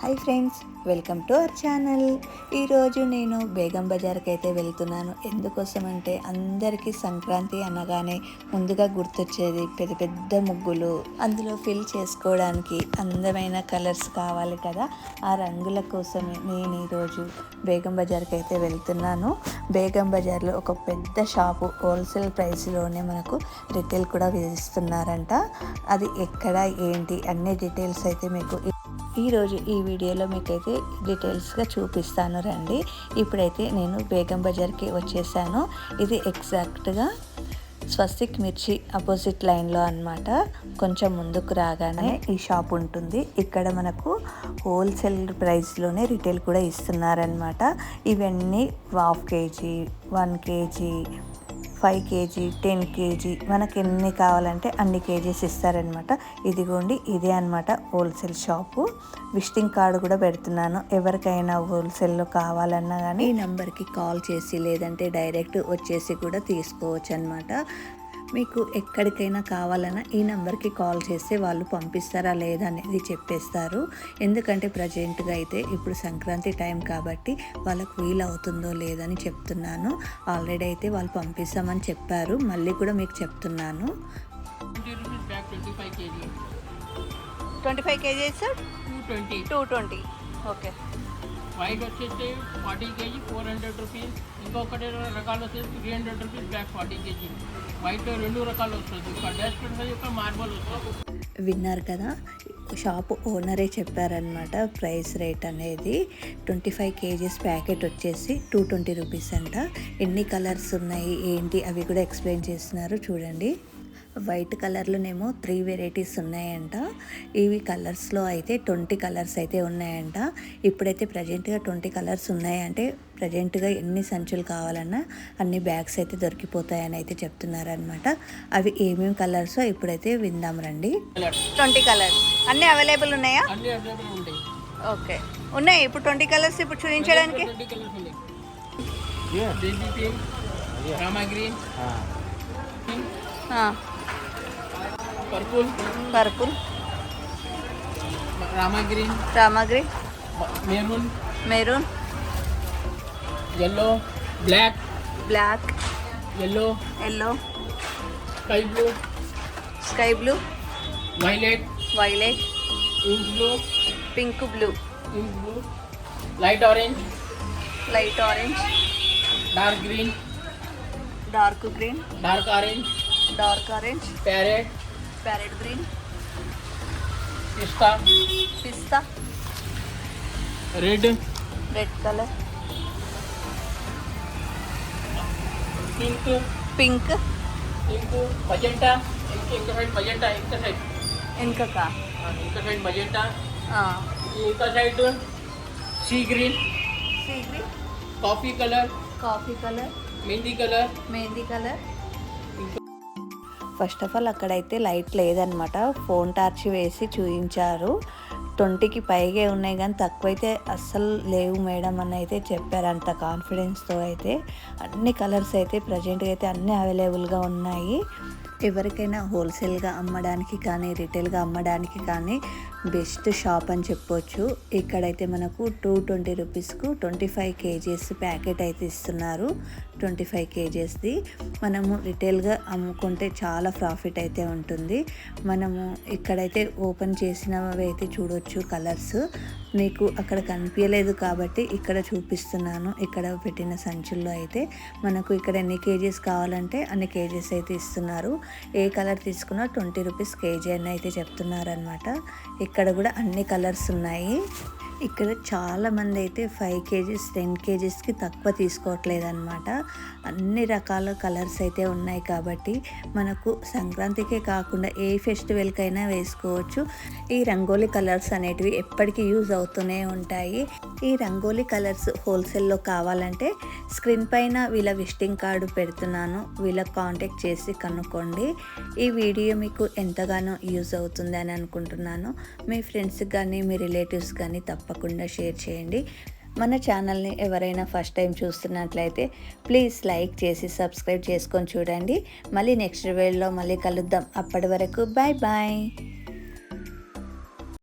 Hi friends welcome to our channel. ఈరోజు నేను బేగం బజార్కి అయితే వెళ్తున్నాను. ఎందుకోసం అంటే అందరికీ సంక్రాంతి అనగానే ముందుగా గుర్తొచ్చేది పెద్ద పెద్ద ముగ్గులు. అందులో ఫిల్ చేసుకోవడానికి అందమైన కలర్స్ కావాలి కదా. ఆ రంగుల కోసమే నేను ఈరోజు బేగం బజార్కి అయితే వెళ్తున్నాను. బేగం బజార్లో ఒక పెద్ద షాపు హోల్సేల్ ప్రైస్లోనే మనకు రిటైల్ కూడా విధిస్తున్నారంట అది ఎక్కడ ఏంటి అన్ని డీటెయిల్స్ అయితే మీకు ఈరోజు ఈ వీడియోలో మీకైతే డీటెయిల్స్గా చూపిస్తాను రండి. ఇప్పుడైతే నేను బేగం బజార్కి వచ్చేసాను. ఇది ఎగ్జాక్ట్గా స్వస్తిక్ మిర్చి అపోజిట్ లైన్లో అనమాట కొంచెం ముందుకు రాగానే ఈ షాప్ ఉంటుంది. ఇక్కడ మనకు హోల్సేల్ ప్రైస్లోనే రిటైల్ కూడా ఇస్తున్నారనమాట ఇవన్నీ half KG one KG five KG ten KG మనకి ఎన్ని కావాలంటే అన్ని కేజీస్ ఇస్తారనమాట. ఇదిగోండి ఇదే అనమాట హోల్సేల్ షాపు. విజిటింగ్ కార్డు కూడా పెడుతున్నాను. ఎవరికైనా హోల్సేల్లో కావాలన్నా కానీ ఈ నెంబర్కి కాల్ చేసి లేదంటే డైరెక్ట్ వచ్చేసి కూడా తీసుకోవచ్చు అనమాట మీకు ఎక్కడికైనా కావాలన్నా ఈ నెంబర్కి కాల్ చేస్తే వాళ్ళు పంపిస్తారా లేదా అనేది చెప్పేస్తారు. ఎందుకంటే ప్రజెంట్గా అయితే ఇప్పుడు సంక్రాంతి టైం కాబట్టి వాళ్ళకు వీలు అవుతుందో లేదని చెప్తున్నాను. ఆల్రెడీ అయితే వాళ్ళు పంపిస్తామని చెప్పారు. మళ్ళీ కూడా మీకు చెప్తున్నాను. Twenty five KG. Twenty five KGs two twenty. Two twenty. Okay. White వచ్చేసి forty KG four hundred rupees. ఇంకొకటి రకాలు వచ్చేసి three hundred rupees back forty KG. White రెండు రకాలు వస్తుంది ఒక డస్ట్ ఉంటుంది ఒక మార్బల్ వస్తుంది విన్నారు కదా షాప్ ఓనరే చెప్పారనమాట ప్రైస్ రేట్ అనేది. ట్వంటీ ఫైవ్ కేజీస్ ప్యాకెట్ వచ్చేసి టూ ట్వంటీ రూపీస్ అంట. ఎన్ని కలర్స్ ఉన్నాయి ఏంటి అవి కూడా ఎక్స్ప్లెయిన్ చేస్తున్నారు చూడండి. వైట్ కలర్లోనేమో త్రీ వెరైటీస్ ఉన్నాయంట. ఇవి కలర్స్లో అయితే ట్వంటీ కలర్స్ అయితే ఉన్నాయంట. ఇప్పుడైతే ప్రజెంట్గా ట్వంటీ కలర్స్ ఉన్నాయంటే ప్రజెంట్గా ఎన్ని సంచులు కావాలన్నా అన్ని బ్యాగ్స్ అయితే దొరికిపోతాయని అయితే చెప్తున్నారనమాట అవి ఏమేమి కలర్సో ఇప్పుడైతే విందాం రండి. Colours twenty colours. అన్నీ అవైలబుల్ ఉన్నాయా? అన్ని అవైలబుల్ ఉంటాయి. ఓకే. ఉన్నాయి. ఇప్పుడు ట్వంటీ కలర్స్ ఇప్పుడు చూపించడానికి? Purple purple Rama green Rama green maroon maroon yellow black black yellow yellow sky blue sky blue violet violet pink blue pink blue pink blue light orange light orange dark green dark green dark orange dark orange parrot parrot green. पिस्ता। पिस्ता। Red red colour pink pink pink magenta इनका side magenta इनका side इनका का। इनका side magenta हाँ। इनका side sea green sea green coffee colour coffee colour mehndi colour mehndi colour first of all అక్కడైతే లైట్ లేదనమాట. ఫోన్ టార్చ్ వేసి చూపించారు ట్వంటీకి పైగే ఉన్నాయి కానీ తక్కువైతే అస్సలు లేవు మేడం అని అయితే చెప్పారు. అంత కాన్ఫిడెన్స్తో అయితే. అన్ని కలర్స్ అయితే ప్రజెంట్గా అయితే అన్నీ అవైలబుల్గా ఉన్నాయి. ఎవరికైనా హోల్సేల్గా అమ్మడానికి కానీ రిటైల్గా అమ్మడానికి కానీ బెస్ట్ షాప్ అని చెప్పొచ్చు. ఇక్కడైతే మనకు టూ ట్వంటీ రూపీస్కు ట్వంటీ ఫైవ్ కేజీస్ ప్యాకెట్ అయితే ఇస్తున్నారు. ట్వంటీ ఫైవ్ కేజీస్ది. మనము రిటైల్గా అమ్ముకుంటే చాలా ప్రాఫిట్ అయితే ఉంటుంది. మనము ఇక్కడైతే ఓపెన్ చేసినవి అయితే చూడొచ్చు కలర్స్. మీకు అక్కడ కనిపించలేదు కాబట్టి ఇక్కడ చూపిస్తున్నాను. ఇక్కడ పెట్టిన సంచుల్లో అయితే మనకు ఇక్కడ ఎన్ని కేజీస్ కావాలంటే అన్ని కేజీస్ అయితే ఇస్తున్నారు. ఏ కలర్ తీసుకున్నా ట్వంటీ రూపీస్ కేజీ అని అయితే చెప్తున్నారనమాట ఇక్కడ కూడా అన్ని కలర్స్ ఉన్నాయి. ఇక్కడ చాలామంది అయితే ఫైవ్ కేజీస్ టెన్ కేజీస్కి తక్కువ తీసుకోవట్లేదు అనమాట అన్ని రకాల కలర్స్ అయితే ఉన్నాయి కాబట్టి మనకు సంక్రాంతికే కాకుండా ఏ ఫెస్టివల్కైనా వేసుకోవచ్చు. ఈ రంగోలీ కలర్స్ అనేటివి ఎప్పటికీ యూజ్ అవుతూనే ఉంటాయి. ఈ రంగోలీ కలర్స్ హోల్సేల్లో కావాలంటే స్క్రీన్ పైన వీళ్ళ విజిటింగ్ కార్డు పెడుతున్నాను. వీళ్ళకి కాంటాక్ట్ చేసి కనుక్కోండి. ఈ వీడియో మీకు ఎంతగానో యూజ్ అవుతుంది అని అనుకుంటున్నాను. మీ ఫ్రెండ్స్కి కానీ మీ రిలేటివ్స్ కానీ తప్పకుండా షేర్ చేయండి. మన ఛానల్ని ఎవరైనా ఫస్ట్ టైం చూస్తున్నట్లయితే ప్లీజ్ లైక్ చేసి సబ్స్క్రైబ్ చేసుకొని చూడండి. మళ్ళీ నెక్స్ట్ వీడియోలో మళ్ళీ కలుద్దాం. అప్పటి వరకు బాయ్ బాయ్